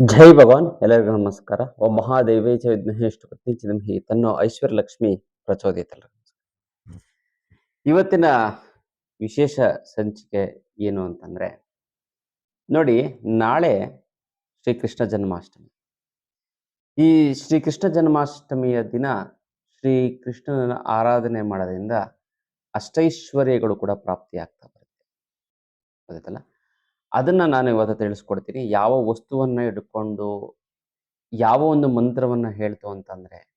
ಜೈ ಭಗವಾನ್, ಎಲ್ಲರಿಗೂ ನಮಸ್ಕಾರ. ಓ ಮಹಾದೇವಿ ಜಯ ವಿಘ್ನೇಶ್ವರ ಚಿದಂಹಿ ತನ್ನೋ ಐಶ್ವರ್ಯ ಲಕ್ಷ್ಮಿ ಪ್ರಚೋದಿತಲ್ಲ ಇವತ್ತಿನ ವಿಶೇಷ ಸಂಚಿಕೆ ಏನು ಅಂತಂದ್ರೆ, ನೋಡಿ, ನಾಳೆ ಶ್ರೀಕೃಷ್ಣ ಜನ್ಮಾಷ್ಟಮಿ. ಈ ಶ್ರೀಕೃಷ್ಣ ಜನ್ಮಾಷ್ಟಮಿಯ ದಿನ ಶ್ರೀಕೃಷ್ಣನ ಆರಾಧನೆ ಮಾಡೋದ್ರಿಂದ ಅಷ್ಟೈಶ್ವರ್ಯಗಳು ಕೂಡ ಪ್ರಾಪ್ತಿಯಾಗ್ತಾ ಬರುತ್ತೆ. ಗೊತ್ತಾಯ್ತಲ್ಲ? ಅದನ್ನ ನಾನು ಇವತ್ತು ತಿಳಿಸ್ಕೊಡ್ತೀನಿ. ಯಾವ ವಸ್ತುವನ್ನ ಹಿಡ್ಕೊಂಡು ಯಾವ ಒಂದು ಮಂತ್ರವನ್ನ ಹೇಳ್ತು ಅಂತಂದ್ರೆ,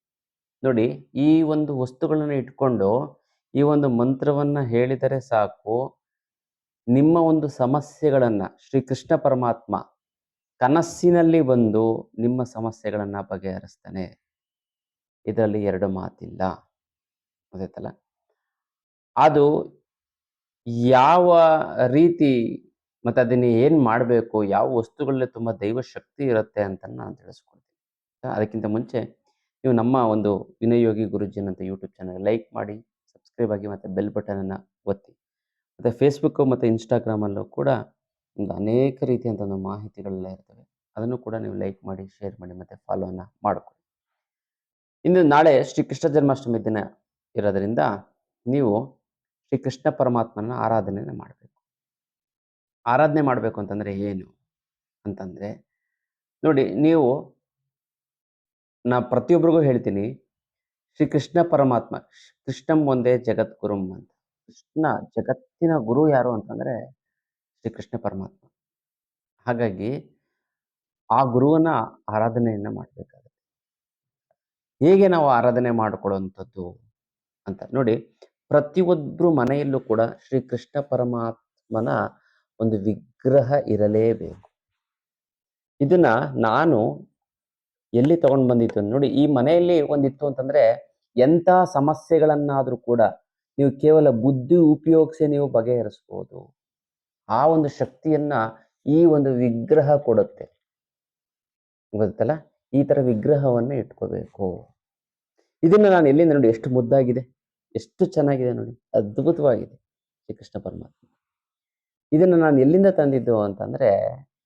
ನೋಡಿ ಈ ಒಂದು ವಸ್ತುಗಳನ್ನು ಇಟ್ಕೊಂಡು ಈ ಒಂದು ಮಂತ್ರವನ್ನ ಹೇಳಿದರೆ ಸಾಕು. ನಿಮ್ಮ ಒಂದು ಸಮಸ್ಯೆಗಳನ್ನ ಶ್ರೀಕೃಷ್ಣ ಪರಮಾತ್ಮ ಕನಸಿನಲ್ಲಿ ಬಂದು ನಿಮ್ಮ ಸಮಸ್ಯೆಗಳನ್ನು ಬಗೆಹರಿಸ್ತಾನೆ. ಇದರಲ್ಲಿ ಎರಡು ಮಾತಿಲ್ಲ. ಗೊತ್ತಾಯ್ತಲ್ಲ? ಅದು ಯಾವ ರೀತಿ ಮತ್ತೆ ಅದನ್ನ ಏನು ಮಾಡಬೇಕು, ಯಾವ ವಸ್ತುಗಳಲ್ಲಿ ತುಂಬಾ ದೈವ ಶಕ್ತಿ ಇರುತ್ತೆ ಅಂತ ನಾನು ತಿಳಿಸ್ಕೊಡ್ತೀನಿ. ಅದಕ್ಕಿಂತ ಮುಂಚೆ ನೀವು ನಮ್ಮ ಒಂದು ವಿನಯೋಗಿ ಗುರುಜಿ ಅಂತ ಯೂಟ್ಯೂಬ್ ಚಾನಲ್ ಲೈಕ್ ಮಾಡಿ ಸಬ್ಸ್ಕ್ರೈಬ್ ಆಗಿ ಮತ್ತೆ ಬೆಲ್ ಬಟನ್ ಅನ್ನ ಒತ್ತಿ. ಮತ್ತೆ ಫೇಸ್ಬುಕ್ಕು ಮತ್ತೆ ಇನ್ಸ್ಟಾಗ್ರಾಮಲ್ಲೂ ಕೂಡ ಒಂದು ಅನೇಕ ರೀತಿಯಂತ ಒಂದು ಮಾಹಿತಿಗಳೆಲ್ಲ ಇರ್ತವೆ. ಅದನ್ನು ಕೂಡ ನೀವು ಲೈಕ್ ಮಾಡಿ ಶೇರ್ ಮಾಡಿ ಮತ್ತೆ ಫಾಲೋನ ಮಾಡ್ಕೊಳ್ಳಿ. ಇನ್ನು ನಾಳೆ ಶ್ರೀ ಕೃಷ್ಣ ಜನ್ಮಾಷ್ಟಮಿ ದಿನ ಇರೋದ್ರಿಂದ ನೀವು ಶ್ರೀ ಕೃಷ್ಣ ಪರಮಾತ್ಮನ ಆರಾಧನೆಯನ್ನು ಮಾಡಬೇಕು. ಆರಾಧನೆ ಮಾಡಬೇಕು ಅಂತಂದರೆ ಏನು? ಅಂತಂದರೆ, ನೋಡಿ ನೀವು ನಾ ಪ್ರತಿಯೊಬ್ಬರಿಗೂ ಹೇಳ್ತೀನಿ ಶ್ರೀ ಕೃಷ್ಣ ಪರಮಾತ್ಮ, ಕೃಷ್ಣಂ ಒಂದೇ ಜಗದ್ಗುರುಂ ಅಂತ. ಕೃಷ್ಣ ಜಗತ್ತಿನ ಗುರು ಯಾರು ಅಂತಂದರೆ ಶ್ರೀ ಕೃಷ್ಣ ಪರಮಾತ್ಮ. ಹಾಗಾಗಿ ಆ ಗುರುವನ್ನ ಆರಾಧನೆಯನ್ನು ಮಾಡಬೇಕಾಗುತ್ತೆ. ಹೇಗೆ ನಾವು ಆರಾಧನೆ ಮಾಡಿಕೊಳ್ಳುವಂಥದ್ದು ಅಂತ. ನೋಡಿ ಪ್ರತಿಯೊಬ್ಬರು ಮನೆಯಲ್ಲೂ ಕೂಡ ಶ್ರೀ ಕೃಷ್ಣ ಪರಮಾತ್ಮನ ಒಂದು ವಿಗ್ರಹ ಇರಲೇಬೇಕು. ಇದನ್ನ ನಾನು ಎಲ್ಲಿ ತಗೊಂಡ್ ಬಂದಿತ್ತು ನೋಡಿ, ಈ ಮನೆಯಲ್ಲಿ ಒಂದಿತ್ತು ಅಂತಂದ್ರೆ ಎಂಥ ಸಮಸ್ಯೆಗಳನ್ನಾದ್ರೂ ಕೂಡ ನೀವು ಕೇವಲ ಬುದ್ಧಿ ಉಪಯೋಗಿಸಿ ನೀವು ಬಗೆಹರಿಸ್ಬೋದು. ಆ ಒಂದು ಶಕ್ತಿಯನ್ನ ಈ ಒಂದು ವಿಗ್ರಹ ಕೊಡುತ್ತೆ. ಗೊತ್ತಲ್ಲ? ಈ ತರ ವಿಗ್ರಹವನ್ನ ಇಟ್ಕೋಬೇಕು. ಇದನ್ನ ನಾನು ಎಲ್ಲಿಂದ ನೋಡಿ, ಎಷ್ಟು ಮುದ್ದಾಗಿದೆ, ಎಷ್ಟು ಚೆನ್ನಾಗಿದೆ ನೋಡಿ, ಅದ್ಭುತವಾಗಿದೆ ಶ್ರೀಕೃಷ್ಣ ಪರಮಾತ್ಮ. ಇದನ್ನ ನಾನು ಎಲ್ಲಿಂದ ತಂದಿದ್ದು ಅಂತಂದ್ರೆ,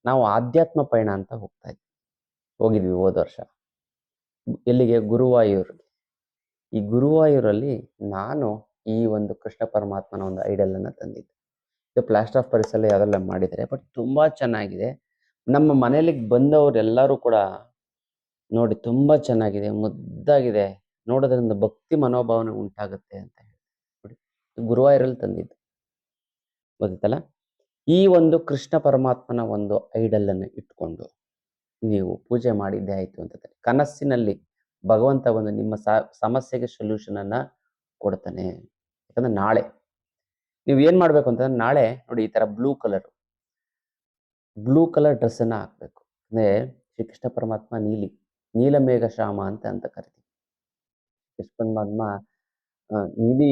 ನಾವು ಆಧ್ಯಾತ್ಮ ಪಯಣ ಅಂತ ಹೋಗ್ತಾ ಇದ್ವಿ. ಹೋಗಿದ್ವಿ ಹೋದ ವರ್ಷ. ಎಲ್ಲಿಗೆ? ಗುರುವಾಯೂರ್. ಈ ಗುರುವಾಯೂರಲ್ಲಿ ನಾನು ಈ ಒಂದು ಕೃಷ್ಣ ಪರಮಾತ್ಮನ ಒಂದು ಐಡಲ್ ಅನ್ನ ತಂದಿದ್ದೆ. ಇದು ಪ್ಲಾಸ್ಟರ್ ಆಫ್ ಪರಿಸಲ್ಲಿ ಅದೆಲ್ಲ ಮಾಡಿದರೆ ಬಟ್ ತುಂಬಾ ಚೆನ್ನಾಗಿದೆ. ನಮ್ಮ ಮನೇಲಿ ಬಂದವರೆಲ್ಲರೂ ಕೂಡ ನೋಡಿ ತುಂಬಾ ಚೆನ್ನಾಗಿದೆ, ಮುದ್ದಾಗಿದೆ. ನೋಡೋದ್ರಿಂದ ಭಕ್ತಿ ಮನೋಭಾವನೆ ಉಂಟಾಗುತ್ತೆ ಅಂತ ಹೇಳಿ ನೋಡಿ ಗುರುವಾಯೂರಲ್ಲಿ ತಂದಿದ್ದು. ಗೊತ್ತಿತ್ತಲ್ಲ ಈ ಒಂದು ಕೃಷ್ಣ ಪರಮಾತ್ಮನ ಒಂದು ಐಡಲ್ ಅನ್ನು ಇಟ್ಕೊಂಡು ನೀವು ಪೂಜೆ ಮಾಡಿದ್ದೇ ಆಯಿತು ಅಂತಂದರೆ ಕನಸಿನಲ್ಲಿ ಭಗವಂತ ಒಂದು ನಿಮ್ಮ ಸಮಸ್ಯೆಗೆ ಸೊಲ್ಯೂಷನ್ ಅನ್ನ ಕೊಡ್ತಾನೆ. ಯಾಕಂದ್ರೆ ನಾಳೆ ನೀವು ಏನ್ ಮಾಡ್ಬೇಕು ಅಂತಂದ್ರೆ ನಾಳೆ ನೋಡಿ ಈ ತರ blue colour blue colour dress ಅನ್ನ ಹಾಕ್ಬೇಕು. ಅಂದ್ರೆ ಶ್ರೀಕೃಷ್ಣ ಪರಮಾತ್ಮ ನೀಲಿ ನೀಲಮೇಘ ಶ್ಯಾಮ ಅಂತ ಅಂತ ಕರಿತೀವಿ. ಕೃಷ್ಣ ಪರಮಾತ್ಮ ನೀಲಿ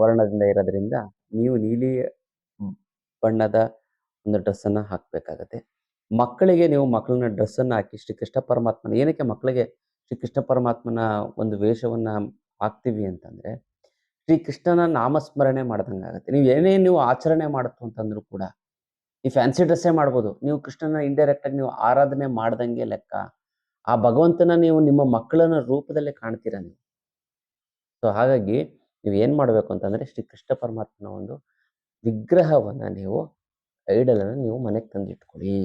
ವರ್ಣದಿಂದ ಇರೋದ್ರಿಂದ ನೀವು ನೀಲಿ ಬಣ್ಣದ ಒಂದು ಡ್ರೆಸ್ ಹಾಕಬೇಕಾಗತ್ತೆ. ಮಕ್ಕಳಿಗೆ ನೀವು ಮಕ್ಕಳನ್ನ ಡ್ರೆಸ್ ಅನ್ನ ಹಾಕಿ ಶ್ರೀ ಕೃಷ್ಣ ಪರಮಾತ್ಮನ, ಏನಕ್ಕೆ ಮಕ್ಕಳಿಗೆ ಶ್ರೀ ಕೃಷ್ಣ ಪರಮಾತ್ಮನ ಒಂದು ವೇಷವನ್ನ ಹಾಕ್ತೀವಿ ಅಂತಂದ್ರೆ, ಶ್ರೀ ಕೃಷ್ಣನ ನಾಮಸ್ಮರಣೆ ಮಾಡ್ದಂಗಾಗತ್ತೆ. ನೀವು ಏನೇ ನೀವು ಆಚರಣೆ ಮಾಡುತ್ತು ಅಂತಂದ್ರೂ ಕೂಡ, ಈ ಫ್ಯಾನ್ಸಿ ಡ್ರೆಸ್ಸೇ ಮಾಡ್ಬೋದು. ನೀವು ಕೃಷ್ಣನ ಇಂಡೈರೆಕ್ಟ್ ಆಗಿ ನೀವು ಆರಾಧನೆ ಮಾಡ್ದಂಗೆ ಲೆಕ್ಕ, ಆ ಭಗವಂತನ ನೀವು ನಿಮ್ಮ ಮಕ್ಕಳನ್ನ ರೂಪದಲ್ಲೇ ಕಾಣ್ತೀರ ನೀವು. ಸೊ ಹಾಗಾಗಿ ನೀವು ಏನು ಮಾಡಬೇಕು ಅಂತಂದ್ರೆ, ಶ್ರೀ ಕೃಷ್ಣ ಪರಮಾತ್ಮನ ಒಂದು ವಿಗ್ರಹವನ್ನ ನೀವು ಐಡಲ್ ಅನ್ನ ನೀವು ಮನೆಗೆ ತಂದಿಟ್ಕೊಳ್ಳಿ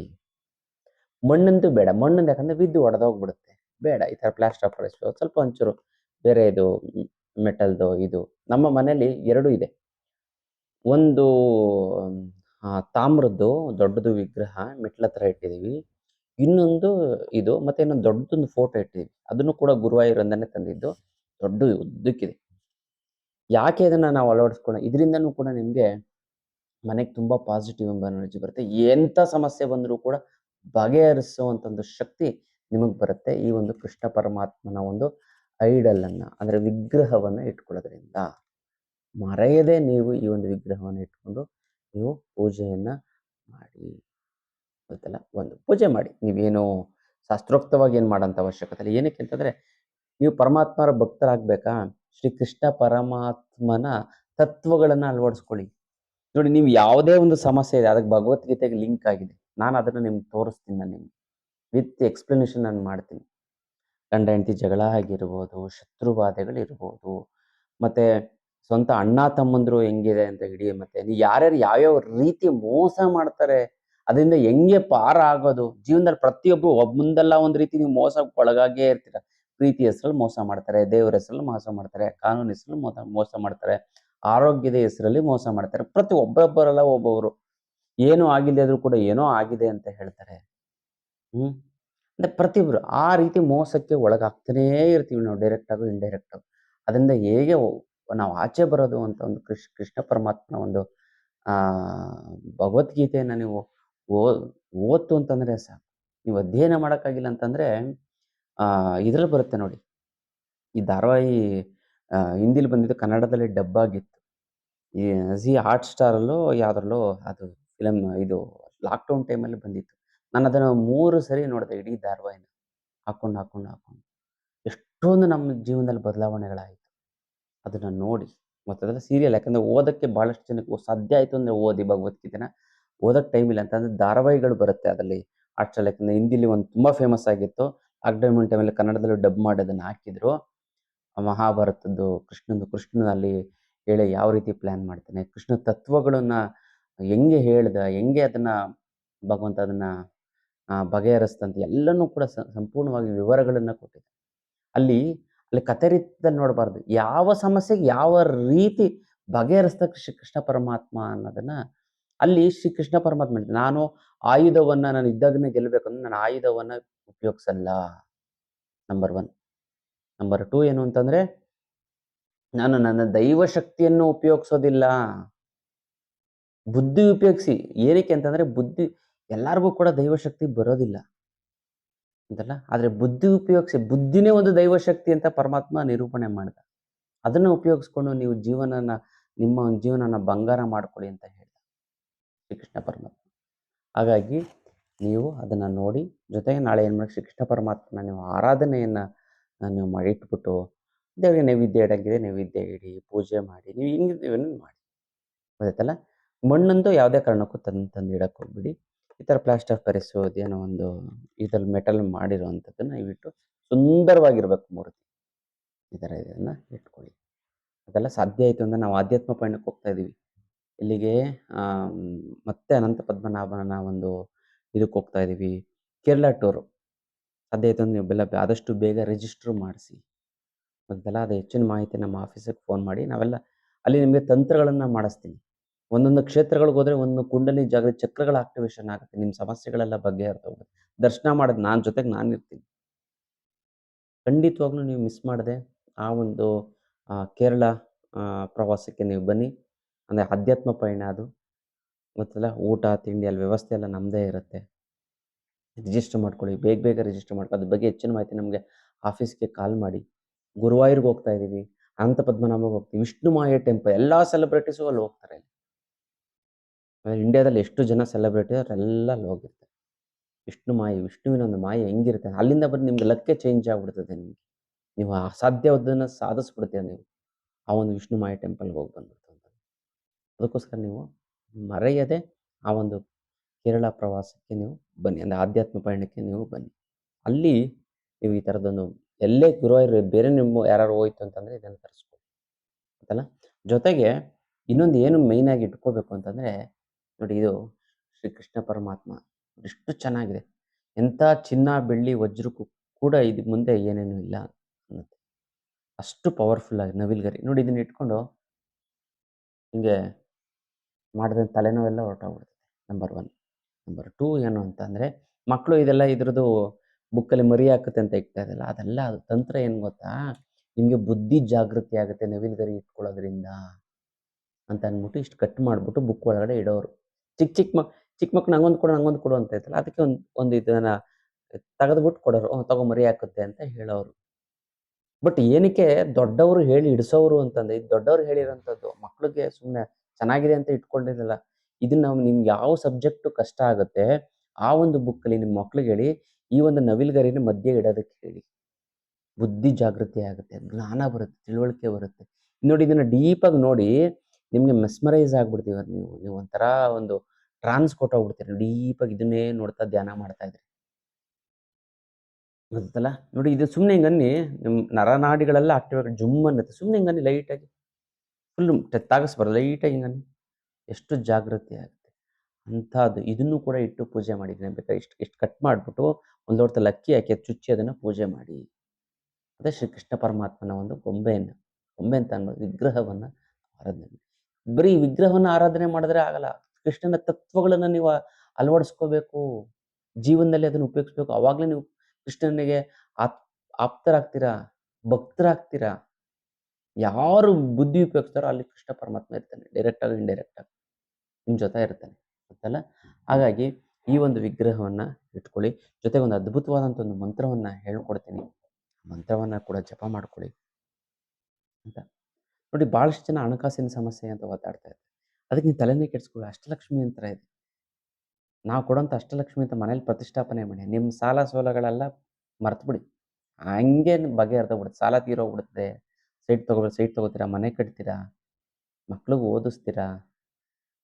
ಮಣ್ಣಂತೂ ಬೇಡ. ಮಣ್ಣಂದು ಯಾಕಂದ್ರೆ ಬಿದ್ದು ಒಡೆದೋಗ್ಬಿಡುತ್ತೆ. ಬೇಡ. ಈ ಥರ ಪ್ಲಾಸ್ಟರ್ ಆಫ್ ಪ್ಯಾರಿಸ್ ಸ್ವಲ್ಪ ಒಂಚೂರು ಬೇರೆ ಇದು ಮೆಟಲ್ದು ಇದು ನಮ್ಮ ಮನೇಲಿ ಎರಡು ಇದೆ. ಒಂದು ತಾಮ್ರದ್ದು ದೊಡ್ಡದು ವಿಗ್ರಹ ಮೆಟ್ಲ ಹತ್ರ ಇಟ್ಟಿದ್ದೀವಿ ಇನ್ನೊಂದು ಇದು ಮತ್ತೆ ಇನ್ನೊಂದು ದೊಡ್ಡದೊಂದು ಫೋಟೋ ಇಟ್ಟಿದ್ದೀವಿ ಅದನ್ನು ಕೂಡ ಗುರುವಾಯೂರಿಂದನೇ ತಂದಿದ್ದು ದೊಡ್ಡ ಉದ್ದಕ್ಕಿದೆ. ಯಾಕೆ ಇದನ್ನ ನಾವು ಅಳವಡಿಸ್ಕೊಳ್ಳೋ ಇದರಿಂದನೂ ಕೂಡ ನಿಮ್ಗೆ ಮನೆಗೆ ತುಂಬ ಪಾಸಿಟಿವ್ ಎಂಬ ಎನರ್ಜಿ ಬರುತ್ತೆ. ಎಂಥ ಸಮಸ್ಯೆ ಬಂದರೂ ಕೂಡ ಬಗೆಹರಿಸುವಂಥ ಒಂದು ಶಕ್ತಿ ನಿಮಗೆ ಬರುತ್ತೆ. ಈ ಒಂದು ಕೃಷ್ಣ ಪರಮಾತ್ಮನ ಒಂದು ಐಡಲನ್ನು ಅಂದರೆ ವಿಗ್ರಹವನ್ನು ಇಟ್ಕೊಳ್ಳೋದ್ರಿಂದ ಮರೆಯದೆ ನೀವು ಈ ಒಂದು ವಿಗ್ರಹವನ್ನು ಇಟ್ಕೊಂಡು ನೀವು ಪೂಜೆಯನ್ನು ಮಾಡಿ. ಗೊತ್ತಲ್ಲ? ಒಂದು ಪೂಜೆ ಮಾಡಿ. ನೀವೇನು ಶಾಸ್ತ್ರೋಕ್ತವಾಗಿ ಏನು ಮಾಡೋಂಥ ಅವಶ್ಯಕತೆ ಇಲ್ಲ. ಏನಕ್ಕೆ ಅಂತಂದರೆ ನೀವು ಪರಮಾತ್ಮರ ಭಕ್ತರಾಗಬೇಕಾ? ಶ್ರೀ ಕೃಷ್ಣ ಪರಮಾತ್ಮನ ತತ್ವಗಳನ್ನು ಅಳವಡಿಸ್ಕೊಳ್ಳಿ. ನೋಡಿ ನೀವು ಯಾವುದೇ ಒಂದು ಸಮಸ್ಯೆ ಇದೆ ಅದಕ್ಕೆ ಭಗವದ್ಗೀತೆಗೆ ಲಿಂಕ್ ಆಗಿದೆ ನಾನು ಅದನ್ನು ನಿಮ್ಗೆ ತೋರಿಸ್ತೀನಿ ನಾನು ನಿಮ್ಗೆ ವಿತ್ ಎಕ್ಸ್‌ಪ್ಲನೇಷನ್ ನಾನು ಮಾಡ್ತೀನಿ. ಗಂಡ ಹೆಂಡತಿ ಜಗಳ ಆಗಿರ್ಬೋದು, ಶತ್ರುಬಾಧೆಗಳಿರ್ಬೋದು, ಮತ್ತೆ ಸ್ವಂತ ಅಣ್ಣ ತಮ್ಮಂದ್ರು ಹೆಂಗಿದೆ ಅಂತ ಹಿಡಿ ಮತ್ತೆ ಯಾರ್ಯಾರು ಯಾವ್ಯಾವ ರೀತಿ ಮೋಸ ಮಾಡ್ತಾರೆ, ಅದರಿಂದ ಹೆಂಗೆ ಪಾರಾಗೋದು, ಜೀವನದಲ್ಲಿ ಪ್ರತಿಯೊಬ್ಬರು ಮುಂದಲ್ಲ ಒಂದು ರೀತಿ ನೀವು ಮೋಸಕ್ಕೆ ಒಳಗಾಗೇ ಇರ್ತೀರ. ಪ್ರೀತಿ ಹೆಸರಲ್ಲಿ ಮೋಸ ಮಾಡ್ತಾರೆ, ದೇವರ ಹೆಸರಲ್ಲಿ ಮೋಸ ಮಾಡ್ತಾರೆ, ಕಾನೂನು ಹೆಸರಲ್ಲಿ ಮೋಸ ಮೋಸ ಮಾಡ್ತಾರೆ, ಆರೋಗ್ಯದ ಹೆಸರಲ್ಲಿ ಮೋಸ ಮಾಡ್ತಾರೆ. ಪ್ರತಿ ಒಬ್ಬೊಬ್ಬರಲ್ಲ ಒಬ್ಬೊಬ್ರು. ಏನೂ ಆಗಿಲ್ಲ ಆದ್ರೂ ಕೂಡ ಏನೋ ಆಗಿದೆ ಅಂತ ಹೇಳ್ತಾರೆ. ಹ್ಮ್. ಅಂದ್ರೆ ಪ್ರತಿಯೊಬ್ರು ಆ ರೀತಿ ಮೋಸಕ್ಕೆ ಒಳಗಾಗ್ತಾನೇ ಇರ್ತೀವಿ ನಾವು ಡೈರೆಕ್ಟ್ ಆಗೋ, ಇಂಡೈರೆಕ್ಟ್ ಆಗೋ. ಅದರಿಂದ ಹೇಗೆ ನಾವು ಆಚೆ ಬರೋದು ಅಂತ ಒಂದು ಕೃಷ್ಣ ಕೃಷ್ಣ ಪರಮಾತ್ಮನ ಒಂದು ಆ ಭಗವದ್ಗೀತೆಯನ್ನ ನೀವು ಓ ಓದ್ತು ಅಂತಂದ್ರೆ ಸಾಕು. ನೀವು ಅಧ್ಯಯನ ಮಾಡೋಕ್ಕಾಗಿಲ್ಲ ಅಂತಂದ್ರೆ ಆ ಇದ್ರಲ್ಲಿ ಬರುತ್ತೆ ನೋಡಿ. ಈ ಧಾರಾವಾಹಿ ಹಿಂದಿಲಿ ಬಂದಿದ್ದು ಕನ್ನಡದಲ್ಲಿ ಡಬ್ ಆಗಿತ್ತು. ಈ ಝಿ ಹಾಟ್ ಸ್ಟಾರಲ್ಲೋ ಯಾವ್ದ್ರಲ್ಲೋ ಅದು ಫಿಲಮ್ ಇದು ಲಾಕ್‌ಡೌನ್ ಟೈಮಲ್ಲಿ ಬಂದಿತ್ತು. ನಾನು ಅದನ್ನ ಮೂರು ಸರಿ ನೋಡಿದೆ ಇಡೀ ಧಾರವಾಹಿನ ಹಾಕೊಂಡು, ಹಾಕೊಂಡು, ಹಾಕೊಂಡು. ಎಷ್ಟೊಂದು ನಮ್ಮ ಜೀವನದಲ್ಲಿ ಬದಲಾವಣೆಗಳಾಯಿತು. ಅದನ್ನ ನೋಡಿ ಮತ್ತೆ ಅದೆಲ್ಲ ಸೀರಿಯಲ್ ಯಾಕಂದ್ರೆ ಓದಕ್ಕೆ ಬಹಳಷ್ಟು ಜನಕ್ಕೆ ಸಾಧ್ಯ ಆಯ್ತು ಅಂದ್ರೆ ಓದಿ ಭಗವದ್ಗೀತೆನ. ಓದಕ್ಕೆ ಟೈಮ್ ಇಲ್ಲ ಅಂತಂದ್ರೆ ಧಾರಾವಾಹಿಗಳು ಬರುತ್ತೆ ಅದರಲ್ಲಿ ಹಾಟ್‌ಸ್ಟಾರ್ ಯಾಕಂದ್ರೆ ಹಿಂದಿಲಿ ಒಂದು ತುಂಬಾ ಫೇಮಸ್ ಆಗಿತ್ತು. ಲಾಕ್‌ಡೌನ್ ಟೈಮಲ್ಲಿ ಕನ್ನಡದಲ್ಲೂ ಡಬ್ ಮಾಡಿ ಅದನ್ನು ಹಾಕಿದ್ರು. ಮಹಾಭಾರತದ್ದು ಕೃಷ್ಣಂದು ಕೃಷ್ಣನಲ್ಲಿ ಹೇಳಿ ಯಾವ ರೀತಿ ಪ್ಲ್ಯಾನ್ ಮಾಡ್ತಾನೆ, ಕೃಷ್ಣ ತತ್ವಗಳನ್ನ ಹೆಂಗೆ ಹೇಳ್ದ, ಹೆಂಗೆ ಅದನ್ನ ಭಗವಂತ ಅದನ್ನ ಆ ಬಗೆಹರಿಸ್ದಂತ ಎಲ್ಲನೂ ಕೂಡ ಸಂಪೂರ್ಣವಾಗಿ ವಿವರಗಳನ್ನ ಕೊಟ್ಟಿದೆ ಅಲ್ಲಿ ಅಲ್ಲಿ ಕಥೆ ರೀತಿಯಲ್ಲಿ ನೋಡಬಾರ್ದು. ಯಾವ ಸಮಸ್ಯೆಗೆ ಯಾವ ರೀತಿ ಬಗೆಹರಿಸ್ದ ಶ್ರೀ ಕೃಷ್ಣ ಪರಮಾತ್ಮ ಅನ್ನೋದನ್ನ ಅಲ್ಲಿ ಶ್ರೀ ಕೃಷ್ಣ ಪರಮಾತ್ಮ. ನಾನು ಆಯುಧವನ್ನ ನಾನು ಇದ್ದಾಗನೇ ಗೆಲ್ಲಬೇಕಂದ್ರೆ ನಾನು ಆಯುಧವನ್ನ ಉಪಯೋಗಿಸಲ್ಲ. ನಂಬರ್ 1. ನಂಬರ್ ಟೂ ಏನು ಅಂತಂದ್ರೆ, ನಾನು ನನ್ನ ದೈವ ಶಕ್ತಿಯನ್ನು ಉಪಯೋಗಿಸೋದಿಲ್ಲ. ಬುದ್ಧಿ ಉಪಯೋಗಿಸಿ. ಏನಕ್ಕೆ ಅಂತಂದ್ರೆ, ಬುದ್ಧಿ, ಎಲ್ಲರಿಗೂ ಕೂಡ ದೈವ ಶಕ್ತಿ ಬರೋದಿಲ್ಲ. ಅಂತಲ್ಲ ಆದರೆ ಬುದ್ಧಿ ಉಪಯೋಗಿಸಿ, ಬುದ್ಧಿನೇ ಒಂದು ದೈವ ಶಕ್ತಿ ಅಂತ ಪರಮಾತ್ಮ ನಿರೂಪಣೆ ಮಾಡ್ದ. ಅದನ್ನ ಉಪಯೋಗಿಸ್ಕೊಂಡು ನೀವು ಜೀವನನ, ನಿಮ್ಮ ಜೀವನನ ಬಂಗಾರ ಮಾಡ್ಕೊಳ್ಳಿ ಅಂತ ಹೇಳಿದ ಶ್ರೀಕೃಷ್ಣ ಪರಮಾತ್ಮ. ಹಾಗಾಗಿ ನೀವು ಅದನ್ನ ನೋಡಿ, ಜೊತೆಗೆ ನಾಳೆ ಏನು ಮಾಡಿ ಶ್ರೀಕೃಷ್ಣ ಪರಮಾತ್ಮನ ನೀವು ಆರಾಧನೆಯನ್ನ ನೀವು ಮಾಡಿ ಇಟ್ಬಿಟ್ಟು ದೇವರಿಗೆ ನೈವೇದ್ಯ ಇಡಂಗಿದೆ ನೈವೇದ್ಯ ಇಡಿ, ಪೂಜೆ ಮಾಡಿ. ನೀವು ಹೆಂಗಿದೀವನ್ನ ಮಾಡಿ. ಗೊತ್ತಾಯ್ತಲ್ಲ? ಮಣ್ಣಂತೂ ಯಾವುದೇ ಕಾರಣಕ್ಕೂ ತಂದು ತಂದು ಇಡಕ್ಕೆ ಹೋಗ್ಬಿಡಿ ಈ ಥರ ಪ್ಲಾಸ್ಟರ್ ಆಫ್ ಏನೋ ಒಂದು ಇದ್ರಲ್ಲಿ ಮೆಟಲ್ ಮಾಡಿರುವಂಥದ್ದನ್ನ ಇವಿಟ್ಟು ಸುಂದರವಾಗಿರ್ಬೇಕು ಮೂರ್ತಿ. ಈ ಥರ ಇದನ್ನು ಇಟ್ಕೊಳ್ಳಿ. ಅದೆಲ್ಲ ಸಾಧ್ಯ ಆಯಿತು ಅಂದರೆ ನಾವು ಆಧ್ಯಾತ್ಮ ಪಯಣಕ್ಕೆ ಹೋಗ್ತಾ ಇದ್ದೀವಿ ಇಲ್ಲಿಗೆ ಮತ್ತೆ ಅನಂತ ಪದ್ಮನಾಭನ ಒಂದು ಇದಕ್ಕೆ ಹೋಗ್ತಾ ಇದ್ದೀವಿ ಕೇರಳ ಟೂರು. ಸಾಧ್ಯ ಆಯ್ತು ನೀವು ಬೆಲ್ಲ ಆದಷ್ಟು ಬೇಗ ರಿಜಿಸ್ಟರ್ ಮಾಡಿಸಿ. ಗೊತ್ತಲ್ಲ ಅದು ಹೆಚ್ಚಿನ ಮಾಹಿತಿ ನಮ್ಮ ಆಫೀಸಿಗೆ ಫೋನ್ ಮಾಡಿ ನಾವೆಲ್ಲ ಅಲ್ಲಿ ನಿಮಗೆ ತಂತ್ರಗಳನ್ನು ಮಾಡಿಸ್ತೀನಿ. ಒಂದೊಂದು ಕ್ಷೇತ್ರಗಳಿಗೆ ಹೋದರೆ ಒಂದು ಕುಂಡಲಿ ಜಾಗೃತಿ ಚಕ್ರಗಳ ಆಕ್ಟಿವೇಶನ್ ಆಗುತ್ತೆ. ನಿಮ್ಮ ಸಮಸ್ಯೆಗಳೆಲ್ಲ ಬಗ್ಗೆ ಹೋಗುತ್ತೆ. ದರ್ಶನ ಮಾಡೋದು ನಾನು ಜೊತೆಗೆ ನಾನು ಇರ್ತೀನಿ ಖಂಡಿತವಾಗ್ಲೂ ನೀವು ಮಿಸ್ ಮಾಡದೆ ಆ ಒಂದು ಕೇರಳ ಪ್ರವಾಸಕ್ಕೆ ನೀವು ಬನ್ನಿ. ಅಂದರೆ ಆಧ್ಯಾತ್ಮ ಪಯಣ ಅದು. ಗೊತ್ತಲ್ಲ ಊಟ, ತಿಂಡಿ ಅಲ್ಲಿ ವ್ಯವಸ್ಥೆ ಎಲ್ಲ ನಮ್ಮದೇ ಇರುತ್ತೆ. ರಿಜಿಸ್ಟರ್ ಮಾಡ್ಕೊಳ್ಳಿ. ಬೇಗ ಬೇಗ ರಿಜಿಸ್ಟರ್ ಮಾಡ್ಕೊಳ್ಳಿ. ಅದ್ರ ಬಗ್ಗೆ ಹೆಚ್ಚಿನ ಮಾಹಿತಿ ನಮಗೆ ಆಫೀಸ್‌ಗೆ ಕಾಲ್ ಮಾಡಿ. ಗುರುವಾಯೂರ್‌ಗೆ ಹೋಗ್ತಾ ಇದ್ದೀವಿ ಅನಂತ ಪದ್ಮನಾಭ ಹೋಗ್ತೀವಿ. ವಿಷ್ಣು ಮಾಯೆ ಟೆಂಪಲ್ ಎಲ್ಲ ಸೆಲೆಬ್ರಿಟೀಸು ಅಲ್ಲಿ ಹೋಗ್ತಾರೆ. ಇಂಡಿಯಾದಲ್ಲಿ ಎಷ್ಟು ಜನ ಸೆಲೆಬ್ರಿಟಿ ಅವರೆಲ್ಲ ಅಲ್ಲಿ ಹೋಗಿರ್ತಾರೆ. ವಿಷ್ಣು ಮಾಯೆ, ವಿಷ್ಣುವಿನ ಒಂದು ಮಾಯೆ ಹೆಂಗಿರುತ್ತೆ ಅಲ್ಲಿಂದ ಬಂದು ನಿಮ್ಗೆ ಲಕ್ಕೆ ಚೇಂಜ್ ಆಗ್ಬಿಡ್ತದೆ ನಿಮಗೆ ನೀವು ಅಸಾಧ್ಯವಾದನ್ನು ಸಾಧಿಸ್ಬಿಡ್ತೀರ ನೀವು. ಆ ಒಂದು ವಿಷ್ಣು ಮಾಯೆ ಟೆಂಪಲ್‌ಗೆ ಹೋಗಿ ಬಂದ್ಬಿಟ್ಟು ಅಂತ. ಅದಕ್ಕೋಸ್ಕರ ನೀವು ಮರೆಯದೆ ಆ ಒಂದು ಕೇರಳ ಪ್ರವಾಸಕ್ಕೆ ನೀವು ಬನ್ನಿ. ಅಂದರೆ ಆಧ್ಯಾತ್ಮ ಪಯಣಕ್ಕೆ ನೀವು ಬನ್ನಿ. ಅಲ್ಲಿ ನೀವು ಈ ಥರದೊಂದು ಎಲ್ಲೇ ಗುರುವಾಯೂರು ಬೇರೆ ನಿಮ್ಮ ಯಾರು ಹೋಯ್ತು ಅಂತಂದರೆ ಇದನ್ನು ತರಿಸ್ಕೊಳ್ಳಿ. ಆಯ್ತಲ್ಲ? ಜೊತೆಗೆ ಇನ್ನೊಂದು ಏನು ಮೈನ್ ಆಗಿ ಇಟ್ಕೋಬೇಕು ಅಂತಂದರೆ ನೋಡಿ ಇದು ಶ್ರೀ ಕೃಷ್ಣ ಪರಮಾತ್ಮ ಎಷ್ಟು ಚೆನ್ನಾಗಿದೆ. ಎಂಥ ಚಿನ್ನ, ಬೆಳ್ಳಿ, ವಜ್ರಕ್ಕೂ ಕೂಡ ಇದು ಮುಂದೆ ಏನೇನು ಇಲ್ಲ ಅನ್ನೋದು ಅಷ್ಟು ಪವರ್‌ಫುಲ್ ಆಗಿ ನವಿಲ್ಗರಿ ನೋಡಿ ಇದನ್ನ ಇಟ್ಕೊಂಡು ಹಿಂಗೆ ಮಾಡಿದ ತಲೆನೋವೆಲ್ಲ ಹೊರಟೋಗ್ಬಿಡುತ್ತೆ. ನಂಬರ್ 1. ನಂಬರ್ ಟೂ ಏನು ಅಂತಂದ್ರೆ ಮಕ್ಕಳು ಇದೆಲ್ಲ ಇದ್ರದ್ದು ಬುಕ್ಕಲ್ಲಿ ಮರಿ ಹಾಕುತ್ತೆ ಅಂತ ಇಕ್ತಾ ಇದೆಯಲ್ಲ ಅದೆಲ್ಲ ಅದು ತಂತ್ರ ಏನು ಗೊತ್ತಾ? ನಿಮಗೆ ಬುದ್ಧಿ ಜಾಗೃತಿ ಆಗುತ್ತೆ ನವಿಲುಗರಿ ಇಟ್ಕೊಳ್ಳೋದ್ರಿಂದ. ಅಂತ ಅಂದ್ಬಿಟ್ಟು ಇಷ್ಟು ಕಟ್ ಮಾಡ್ಬಿಟ್ಟು ಬುಕ್ ಒಳಗಡೆ ಇಡೋರು. ಚಿಕ್ಕ ಚಿಕ್ಕ ಮಕ್ ಚಿಕ್ಕ ಮಕ್ಳು ನಂಗೊಂದು ಕೊಡು, ನಂಗೊಂದು ಕೊಡು ಅಂತ ಇತ್ತಲ್ಲ ಅದಕ್ಕೆ ಒಂದು ಒಂದು ಇದನ್ನ ತೆಗೆದ್ಬಿಟ್ಟು ಕೊಡೋರು. ತಗೋ ಮರಿ ಹಾಕುತ್ತೆ ಅಂತ ಹೇಳೋರು. ಬಟ್ ಏನಕ್ಕೆ ದೊಡ್ಡವರು ಹೇಳಿ ಇಡಿಸೋರು ಅಂತಂದ್ರೆ ಇದು ದೊಡ್ಡವರು ಹೇಳಿರೋಂಥದ್ದು. ಮಕ್ಳಿಗೆ ಸುಮ್ಮನೆ ಚೆನ್ನಾಗಿದೆ ಅಂತ ಇಟ್ಕೊಂಡಿರಲ್ಲ. ಇದನ್ನ ನಾವು ನಿಮ್ಗೆ ಯಾವ ಸಬ್ಜೆಕ್ಟು ಕಷ್ಟ ಆಗುತ್ತೆ ಆ ಒಂದು ಬುಕ್ಕಲ್ಲಿ ನಿಮ್ಮ ಮಕ್ಳಿಗೆ ಹೇಳಿ ಈ ಒಂದು ನವಿಲುಗರಿನ ಮಧ್ಯೆ ಇಡೋದಕ್ಕೆ ಹೇಳಿ. ಬುದ್ಧಿ ಜಾಗೃತಿ ಆಗುತ್ತೆ. ಜ್ಞಾನ ಬರುತ್ತೆ, ತಿಳುವಳಿಕೆ ಬರುತ್ತೆ. ನೋಡಿ ಇದನ್ನ ಡೀಪಾಗಿ ನೋಡಿ ನಿಮಗೆ ಮೆಸ್ಮರೈಸ್ ಆಗ್ಬಿಡ್ತೀವಿ ನೀವು. ನೀವು ಒಂಥರ ಒಂದು ಟ್ರಾನ್ಸ್ ಕೊಟ್ಟೋಗ್ಬಿಡ್ತೀರಿ ಡೀಪಾಗಿ ಇದನ್ನೇ ನೋಡ್ತಾ ಧ್ಯಾನ ಮಾಡ್ತಾ ಇದ್ರಿ. ಗೊತ್ತಲ್ಲ ನೋಡಿ ಇದು ಸುಮ್ಮನೆ ಹಿಂಗನ್ನಿ ನಿಮ್ಮ ನರನಾಡಿಗಳೆಲ್ಲ ಆಕ್ಟಿವ್ ಆಗಿ ಜುಮ್ ಅನ್ನತ್ತೆ ಸುಮ್ಮನೆ ಹಿಂಗನ್ನಿ ಲೈಟಾಗಿ ಫುಲ್ ಟೆತ್ತಾಗಿಸ್ಬಾರ್ದು ಲೈಟಾಗಿ ಹಿಂಗನ್ನಿ ಎಷ್ಟು ಜಾಗೃತಿ ಆಗುತ್ತೆ. ಅಂಥದ್ದು ಇದನ್ನು ಕೂಡ ಇಟ್ಟು ಪೂಜೆ ಮಾಡಿದ್ದೀನಿ ಬೇಕಾದ್ರೆ ಇಷ್ಟು ಇಷ್ಟು ಕಟ್ ಮಾಡಿಬಿಟ್ಟು ಒಂದು ಹೊಡ್ತಲ್ಲಿ ಅಕ್ಕಿ ಹಾಕಿ ಚುಚ್ಚಿ ಅದನ್ನು ಪೂಜೆ ಮಾಡಿ. ಅದೇ ಶ್ರೀಕೃಷ್ಣ ಪರಮಾತ್ಮನ ಒಂದು ಗೊಂಬೆಯನ್ನು, ಗೊಂಬೆ ಅಂತ ಅನ್ಬೋದು, ವಿಗ್ರಹವನ್ನು ಆರಾಧನೆ ಬರೀ ವಿಗ್ರಹವನ್ನು ಆರಾಧನೆ ಮಾಡಿದ್ರೆ ಆಗಲ್ಲ. ಕೃಷ್ಣನ ತತ್ವಗಳನ್ನು ನೀವು ಅಳವಡಿಸ್ಕೋಬೇಕು. ಜೀವನದಲ್ಲಿ ಅದನ್ನು ಉಪಯೋಗಿಸ್ಬೇಕು. ಅವಾಗಲೇ ನೀವು ಕೃಷ್ಣನಿಗೆ ಆಪ್, ಆಪ್ತರಾಗ್ತೀರಾ? ಭಕ್ತರಾಗ್ತೀರಾ? ಯಾರು ಬುದ್ಧಿ ಉಪಯೋಗಿಸ್ತಾರೋ ಅಲ್ಲಿ ಕೃಷ್ಣ ಪರಮಾತ್ಮ ಇರ್ತಾನೆ ಡೈರೆಕ್ಟ್ ಆಗಿ ಇಂಡೈರೆಕ್ಟ್ ಆಗಿ. ನಿಮ್ಮ ಜೊತೆ ಇರ್ತಾನೆ ಗೊತ್ತಲ್ಲ? ಹಾಗಾಗಿ ಈ ಒಂದು ವಿಗ್ರಹವನ್ನ ಇಟ್ಕೊಳ್ಳಿ. ಜೊತೆಗೆ ಒಂದು ಅದ್ಭುತವಾದಂಥ ಒಂದು ಮಂತ್ರವನ್ನ ಹೇಳ್ಕೊಡ್ತೀನಿ. ಮಂತ್ರವನ್ನ ಕೂಡ ಜಪ ಮಾಡ್ಕೊಳ್ಳಿ. ಅಂತ. ನೋಡಿ ಬಹಳಷ್ಟು ಜನ ಹಣಕಾಸಿನ ಸಮಸ್ಯೆ ಅಂತ ಒತ್ತಾಡ್ತಾ ಇದ್ದಾರೆ. ಅದಕ್ಕೆ ನೀವು ತಲೆನೇ ಕೆಡಿಸ್ಕೊಳ್ಳಿ ಅಷ್ಟಲಕ್ಷ್ಮಿ ಯಂತ್ರ ಇದೆ. ನಾವು ಕೊಡೋಂಥ ಅಷ್ಟಲಕ್ಷ್ಮಿ ಅಂತ ಮನೇಲಿ ಪ್ರತಿಷ್ಠಾಪನೆ ಮಾಡಿ ನಿಮ್ಮ ಸಾಲ ಸೋಲಗಳೆಲ್ಲ ಮರ್ತ್ಬಿಡಿ. ಹಂಗೆ ಬಗೆಹರ್ದೋಗ್ಬಿಡುತ್ತೆ ಸಾಲ ತೀರೋಗ್ಬಿಡುತ್ತೆ. ಸೈಟ್ ತಗೋಬೇಕು ಸೈಟ್ ತಗೋತೀರಾ, ಮನೆ ಕಟ್ತೀರಾ, ಮಕ್ಳಿಗೆ ಓದಿಸ್ತೀರಾ?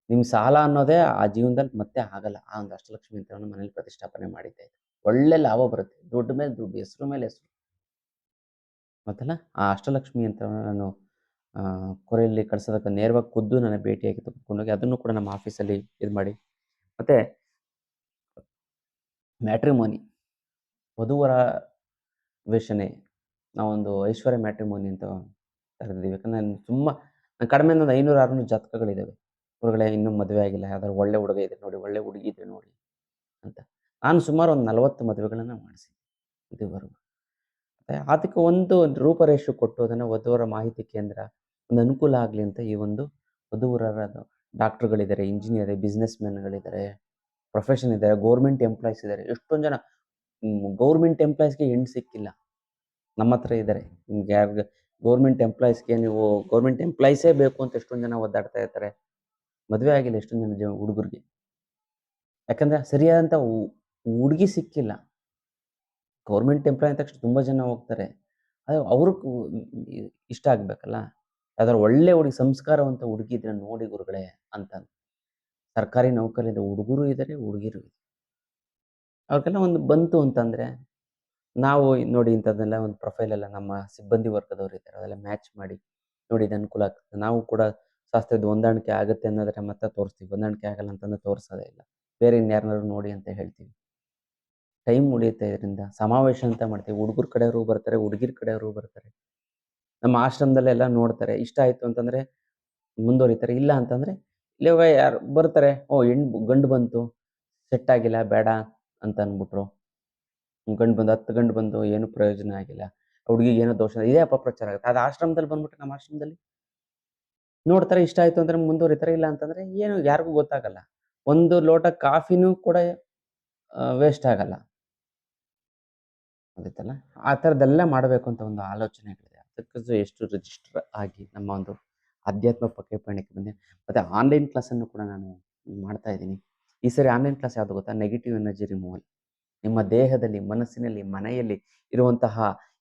ನಿಮ್ಮ ಸಾಲ ಅನ್ನೋದೇ ಆ ಜೀವನದಲ್ಲಿ ಮತ್ತೆ ಆಗಲ್ಲ. ಆ ಒಂದು ಅಷ್ಟಲಕ್ಷ್ಮಿ ಯಂತ್ರವನ್ನು ಮನೇಲಿ ಪ್ರತಿಷ್ಠಾಪನೆ ಮಾಡಿದ್ದೆ. ಒಳ್ಳೆ ಲಾಭ ಬರುತ್ತೆ. ದುಡ್ಡು ಮೇಲೆ ದುಡ್ಡು, ಹೆಸರು ಮೇಲೆ ಹೆಸರು. ಮತ್ತಲ್ಲ, ಆ ಅಷ್ಟಲಕ್ಷ್ಮಿ ಯಂತ್ರವನ್ನು ನಾನು ಕೊರೆಯಲ್ಲಿ ಕಳಿಸೋದಕ್ಕೆ ನೇರವಾಗಿ ಖುದ್ದು ನನ್ನ ಭೇಟಿಯಾಗಿ ತೆಗೆದುಕೊಂಡೋಗಿ ಅದನ್ನು ಕೂಡ ನಮ್ಮ ಆಫೀಸಲ್ಲಿ ಇದು ಮಾಡಿ. ಮತ್ತೆ ಮ್ಯಾಟ್ರಿಮೋನಿ, ವಧುವರ ವೇಷಣೆ ನಾವೊಂದು ಐಶ್ವರ್ಯ ಮ್ಯಾಟ್ರಿಮೋನಿ ಅಂತ ಕರೆದಿದ್ದೀವಿ. ಯಾಕಂದ್ರೆ ತುಂಬ ಕಡಿಮೆ ಒಂದು ಐನೂರು, ಆರುನೂರು ಜಾತಕಗಳಿದ್ದಾವೆ ಹೊರಗಡೆ ಇನ್ನೂ ಮದುವೆ ಆಗಿಲ್ಲ. ಯಾವ್ದಾದ್ರು ಒಳ್ಳೆ ಹುಡುಗ ಇದೆ ನೋಡಿ, ಒಳ್ಳೆ ಹುಡುಗಿ ಇದೆ ನೋಡಿ ಅಂತ. ನಾನು ಸುಮಾರು ಒಂದು ನಲವತ್ತು ಮದುವೆಗಳನ್ನು ಮಾಡಿಸಿದ್ದೆ ಇದುವರೆಗೂ. ಅದಕ್ಕೆ ಒಂದು ರೂಪರೇಷು ಕೊಟ್ಟು ಅದನ್ನು ವಧುವರ ಮಾಹಿತಿ ಕೇಂದ್ರ ಒಂದು ಅನುಕೂಲ ಆಗಲಿ ಅಂತ ಈ ಒಂದು ವಧುವರರ ಡಾಕ್ಟ್ರುಗಳಿದ್ದಾರೆ ಇಂಜಿನಿಯರ್ ಬಿಸ್ನೆಸ್ ಮ್ಯಾನ್ಗಳಿದ್ದಾರೆ ಪ್ರೊಫೆಷನ್ ಇದ್ದಾರೆ ಗೌರ್ಮೆಂಟ್ ಎಂಪ್ಲಾಯ್ಸ್ ಇದ್ದಾರೆ ಎಷ್ಟೊಂದು ಜನ ಗೌರ್ಮೆಂಟ್ ಎಂಪ್ಲಾಯ್ಸ್ಗೆ ಹೆಣ್ಣು ಸಿಕ್ಕಿಲ್ಲ. ನಮ್ಮ ಹತ್ರ ಇದ್ದಾರೆ ನಿಮ್ಗೆ ಯಾರು ಗೌರ್ಮೆಂಟ್ ಎಂಪ್ಲಾಯ್ಸ್ಗೆ ನೀವು ಗೌರ್ಮೆಂಟ್ ಎಂಪ್ಲಾಯ್ಸೇ ಬೇಕು ಅಂತ ಎಷ್ಟೊಂದು ಜನ ಒದ್ದಾಡ್ತಾ ಇರ್ತಾರೆ. ಮದುವೆ ಆಗಿಲ್ಲ ಎಷ್ಟೊಂದು ಜನ ಹುಡುಗರಿಗೆ. ಯಾಕಂದ್ರೆ ಸರಿಯಾದಂಥ ಹುಡುಗಿ ಸಿಕ್ಕಿಲ್ಲ. ಗೌರ್ಮೆಂಟ್ ಎಂಪ್ಲಾಯ್ ಅಂದ ತಕ್ಷಣ ತುಂಬ ಜನ ಹೋಗ್ತಾರೆ. ಅದು ಅವರು ಇಷ್ಟ ಆಗಬೇಕಲ್ಲ. ಯಾವ್ದಾರು ಒಳ್ಳೆ ಹುಡುಗಿ, ಸಂಸ್ಕಾರವಂತ ಹುಡುಗಿ ಇದ್ರೆ ನೋಡಿ ಗುರುಗಳೇ ಅಂತ. ಸರ್ಕಾರಿ ನೌಕರಿದ ಹುಡುಗರು ಇದ್ದಾರೆ ಹುಡುಗಿರು ಅವ್ರಿಗೆಲ್ಲ ಒಂದು ಬಂತು ಅಂತಂದ್ರೆ ನಾವು ನೋಡಿ ಇಂಥದ್ದೆಲ್ಲ ಒಂದು ಪ್ರೊಫೈಲ್ ಎಲ್ಲ ನಮ್ಮ ಸಿಬ್ಬಂದಿ ವರ್ಗದವ್ರು ಇದ್ದಾರೆ, ಅದೆಲ್ಲ ಮ್ಯಾಚ್ ಮಾಡಿ ನೋಡಿ ಇದು ಅನುಕೂಲ ಆಗ್ತದೆ. ನಾವು ಕೂಡ ಶಾಸ್ತ್ರದ ಹೊಂದಾಣಿಕೆ ಆಗುತ್ತೆ ಅನ್ನೋದ್ರೆ ಮತ್ತೆ ತೋರಿಸ್ತೀವಿ. ಹೊಂದಾಣಿಕೆ ಆಗಲ್ಲ ಅಂತಂದ್ರೆ ತೋರಿಸೋದೇ ಇಲ್ಲ. ಬೇರೆ ಇನ್ಯಾರನ್ನಾರು ನೋಡಿ ಅಂತ ಹೇಳ್ತೀವಿ. ಟೈಮ್ ಉಳಿಯುತ್ತೆ ಇದರಿಂದ. ಸಮಾವೇಶ ಅಂತ ಮಾಡ್ತೀವಿ. ಹುಡುಗರ ಕಡೆಯವರು ಬರ್ತಾರೆ, ಹುಡುಗಿರ ಕಡೆಯವರು ಬರ್ತಾರೆ. ನಮ್ಮ ಆಶ್ರಮದಲ್ಲೆಲ್ಲ ನೋಡ್ತಾರೆ. ಇಷ್ಟ ಆಯಿತು ಅಂತಂದರೆ ಮುಂದುವರಿತಾರೆ. ಇಲ್ಲ ಅಂತಂದರೆ ಇವಾಗ ಯಾರು ಬರ್ತಾರೆ. ಓ ಹೆಣ್ಣು ಗಂಡು ಬಂತು. ಸೆಟ್ ಆಗಿಲ್ಲ, ಬೇಡ ಅಂತ ಅಂದ್ಬಿಟ್ರು. ಗಂಡು ಬಂದು, ಹತ್ತು ಗಂಡು ಬಂದು ಏನು ಪ್ರಯೋಜನ ಆಗಿಲ್ಲ. ಹುಡುಗಿಗೆ ಏನೋ ದೋಷ, ಇದೇ ಅಪಪ್ರಚಾರ ಆಗುತ್ತೆ. ಅದು ಆಶ್ರಮದಲ್ಲಿ ಬಂದ್ಬಿಟ್ಟು ನಮ್ಮ ಆಶ್ರಮದಲ್ಲಿ? ನೋಡ್ತಾರೆ ಇಷ್ಟ ಆಯ್ತು ಅಂದ್ರೆ ಮುಂದುವರಿತಾರೆ, ಇಲ್ಲ ಅಂತಂದ್ರೆ ಏನು ಯಾರಿಗೂ ಗೊತ್ತಾಗಲ್ಲ. ಒಂದು ಲೋಟ ಕಾಫಿನೂ ಕೂಡ ವೇಸ್ಟ್ ಆಗಲ್ಲ. ಅದೈತಲ್ಲ ಆ ಥರದ್ದೆಲ್ಲ ಮಾಡಬೇಕು ಅಂತ ಒಂದು ಆಲೋಚನೆಗಳಿದೆ. ಅದಕ್ಕೆ ಎಷ್ಟು ರಿಜಿಸ್ಟರ್ ಆಗಿ ನಮ್ಮ ಒಂದು ಅಧ್ಯಾತ್ಮ ಪಕ್ಕೆ ಪಯಣಕ್ಕೆ ಬಂದೆ. ಮತ್ತು ಆನ್ಲೈನ್ ಕ್ಲಾಸನ್ನು ಕೂಡ ನಾನು ಮಾಡ್ತಾ ಇದ್ದೀನಿ. ಈ ಸರಿ ಆನ್ಲೈನ್ ಕ್ಲಾಸ್ ಯಾವುದು ಗೊತ್ತಾ? ನೆಗೆಟಿವ್ ಎನರ್ಜಿ ರಿಮೂವಲ್ ನಿಮ್ಮ ದೇಹದಲ್ಲಿ, ಮನಸ್ಸಿನಲ್ಲಿ, ಮನೆಯಲ್ಲಿ ಇರುವಂತಹ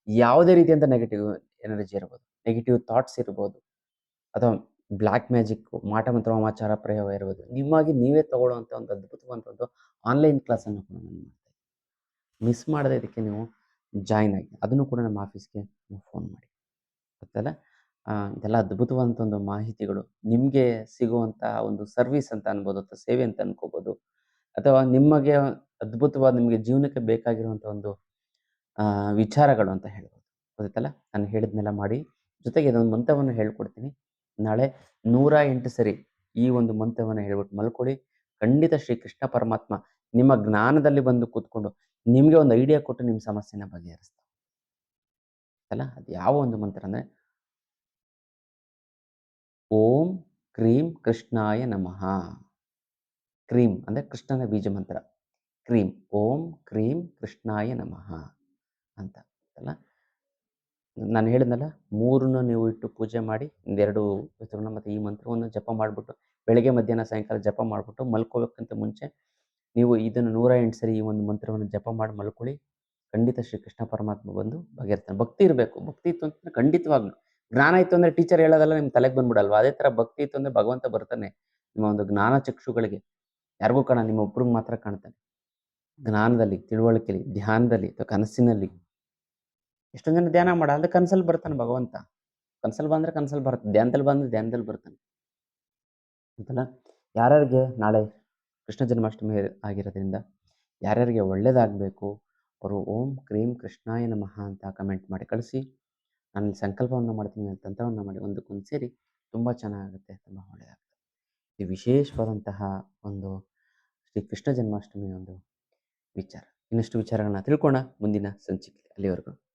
ಯಾವುದೇ ರೀತಿಯಂತ ನೆಗೆಟಿವ್ ಎನರ್ಜಿ ಇರ್ಬೋದು. ನೆಗೆಟಿವ್ ಥಾಟ್ಸ್ ಇರ್ಬೋದು. ಅಥವಾ ಬ್ಲ್ಯಾಕ್ ಮ್ಯಾಜಿಕ್ ಮಾಟ ಮಂತ್ರ, ವಾಮಾಚಾರ, ಪ್ರಯೋಗ ಇರ್ಬೋದು. ನಿಮ್ಮಾಗಿ ನೀವೇ ತಗೊಳ್ಳುವಂಥ ಒಂದು ಅದ್ಭುತವಾದಂಥದ್ದು ಆನ್ಲೈನ್ ಕ್ಲಾಸನ್ನು ಕೂಡ ನಾನು ಮಾಡ್ತಾ ಮಿಸ್ ಮಾಡದೆ ಇದಕ್ಕೆ ನೀವು ಜಾಯ್ನ್ ಆಗಿ, ಅದನ್ನು ಕೂಡ ನಮ್ಮ ಆಫೀಸ್ಗೆ ನೀವು ಫೋನ್ ಮಾಡಿ. ಗೊತ್ತಲ್ಲ? ಇದೆಲ್ಲ ಅದ್ಭುತವಾದಂಥ ಒಂದು ಮಾಹಿತಿಗಳು. ನಿಮಗೆ ಸಿಗುವಂತಹ ಒಂದು ಸರ್ವಿಸ್ ಅಂತ ಅನ್ಬೋದು, ಅಥವಾ ಸೇವೆ ಅಂತ ಅನ್ಕೋಬೋದು, ಅಥವಾ ನಿಮಗೆ ಅದ್ಭುತವಾದ ನಿಮಗೆ ಜೀವನಕ್ಕೆ ಬೇಕಾಗಿರುವಂಥ ಒಂದು ವಿಚಾರಗಳು ಅಂತ ಹೇಳ್ಬೋದು. ಗೊತ್ತಲ್ಲ ನಾನು ಹೇಳಿದ್ನೆಲ್ಲ ಮಾಡಿ ಜೊತೆಗೆ ಇದೊಂದು ಮಂತ್ರವನ್ನು ಹೇಳ್ಕೊಡ್ತೀನಿ. ನಾಳೆ ನೂರ ಎಂಟು ಸರಿ ಈ ಒಂದು ಮಂತ್ರವನ್ನು ಹೇಳ್ಬಿಟ್ಟು ಮಲ್ಕೊಳ್ಳಿ. ಖಂಡಿತ ಶ್ರೀ ಕೃಷ್ಣ ಪರಮಾತ್ಮ ನಿಮ್ಮ ಜ್ಞಾನದಲ್ಲಿ ಬಂದು ಕೂತ್ಕೊಂಡು ನಿಮಗೆ ಒಂದು ಐಡಿಯಾ ಕೊಟ್ಟು ನಿಮ್ಮ ಸಮಸ್ಯೆನ ಬಗೆಹರಿಸ್ತಾರೆ ಅಲ್ಲ ಅದು ಯಾವ ಒಂದು ಮಂತ್ರ ಅಂದರೆ, ಓಂ ಕ್ರೀಂ ಕೃಷ್ಣಾಯ ನಮಃ. ಕ್ರೀಂ ಅಂದರೆ ಕೃಷ್ಣನ ಬೀಜ ಮಂತ್ರ ಕ್ರೀಂ, ಓಂ ಕ್ರೀಂ ಕೃಷ್ಣಾಯ ನಮಃ ಅಂತ ಅಲ್ಲ. ನಾನು ಹೇಳಿದ್ನಲ್ಲ, ಮೂರನ್ನು ನೀವು ಇಟ್ಟು ಪೂಜೆ ಮಾಡಿ, ಒಂದೆರಡು ಹೆಸರನ್ನ ಮತ್ತು ಈ ಮಂತ್ರವನ್ನು ಜಪ ಮಾಡಿಬಿಟ್ಟು, ಬೆಳಗ್ಗೆ, ಮಧ್ಯಾಹ್ನ, ಸಾಯಂಕಾಲ ಜಪ ಮಾಡಿಬಿಟ್ಟು ಮಲ್ಕೋಬೇಕಂತ ಮುಂಚೆ ನೀವು ಇದನ್ನು ನೂರ ಎಂಟು ಸರಿ ಈ ಒಂದು ಮಂತ್ರವನ್ನು ಜಪ ಮಾಡಿ ಮಲ್ಕೊಳ್ಳಿ. ಖಂಡಿತ ಶ್ರೀ ಕೃಷ್ಣ ಪರಮಾತ್ಮ ಬಂದು ಬಗೆಹರ್ತಾನೆ ಭಕ್ತಿ ಇರಬೇಕು. ಭಕ್ತಿ ಇತ್ತು ಅಂತಂದ್ರೆ ಖಂಡಿತವಾಗ್ಲು. ಜ್ಞಾನ ಇತ್ತು ಅಂದರೆ ಟೀಚರ್ ಹೇಳೋದಲ್ಲ ನಿಮ್ಮ ತಲೆಗೆ ಬಂದ್ಬಿಡಲ್ವ? ಅದೇ ಥರ ಭಕ್ತಿ ಇತ್ತು ಅಂದರೆ ಭಗವಂತ ಬರ್ತಾನೆ ನಿಮ್ಮ ಒಂದು ಜ್ಞಾನ ಚಕ್ಷುಗಳಿಗೆ. ಯಾರಿಗೂ ಕಾಣ, ನಿಮ್ಮ ಒಬ್ರಿಗೆ ಮಾತ್ರ ಕಾಣ್ತಾನೆ. ಜ್ಞಾನದಲ್ಲಿ ತಿಳುವಳಿಕೆಯಲ್ಲಿ ಧ್ಯಾನದಲ್ಲಿ ಅಥವಾ ಕನಸಿನಲ್ಲಿ. ಎಷ್ಟೊಂದು ಜನ ಧ್ಯಾನ ಮಾಡ ಅಂದ್ರೆ ಕನಸಲ್ಲಿ ಬರ್ತಾನೆ ಭಗವಂತ. ಕನಸಲ್ಲಿ ಬಂದ್ರೆ ಕನಸಲ್ಲಿ ಬರುತ್ತೆ ಧ್ಯಾನದಲ್ಲಿ ಬಂದ್ರೆ ಧ್ಯಾನದಲ್ಲಿ ಬರ್ತಾನೆ. ಅಂತಲ್ಲ ಯಾರ್ಯಾರಿಗೆ ನಾಳೆ ಕೃಷ್ಣ ಜನ್ಮಾಷ್ಟಮಿ ಆಗಿರೋದ್ರಿಂದ ಯಾರ್ಯಾರಿಗೆ ಒಳ್ಳೇದಾಗಬೇಕು, ಅವರು ಓಂ ಕ್ರೀಂ ಕೃಷ್ಣಾಯ ನಮಃ ಅಂತ ಕಮೆಂಟ್ ಮಾಡಿ ಕಳಿಸಿ. ನಾನು ಸಂಕಲ್ಪವನ್ನು ಮಾಡ್ತೀನಿ ತಂತ್ರವನ್ನು ಮಾಡಿ ಒಂದಕ್ಕೊಂದು ಸೇರಿ ತುಂಬ ಚೆನ್ನಾಗುತ್ತೆ ತುಂಬ ಒಳ್ಳೆಯದಾಗುತ್ತೆ ಇದು ವಿಶೇಷವಾದಂತಹ ಒಂದು ಶ್ರೀ ಕೃಷ್ಣ ಜನ್ಮಾಷ್ಟಮಿ ಒಂದು ವಿಚಾರ. ಇನ್ನಷ್ಟು ವಿಚಾರಗಳನ್ನ ತಿಳ್ಕೊಳ್ಳೋಣ ಮುಂದಿನ ಸಂಚಿಕೆ ಅಲ್ಲಿವರೆಗೂ.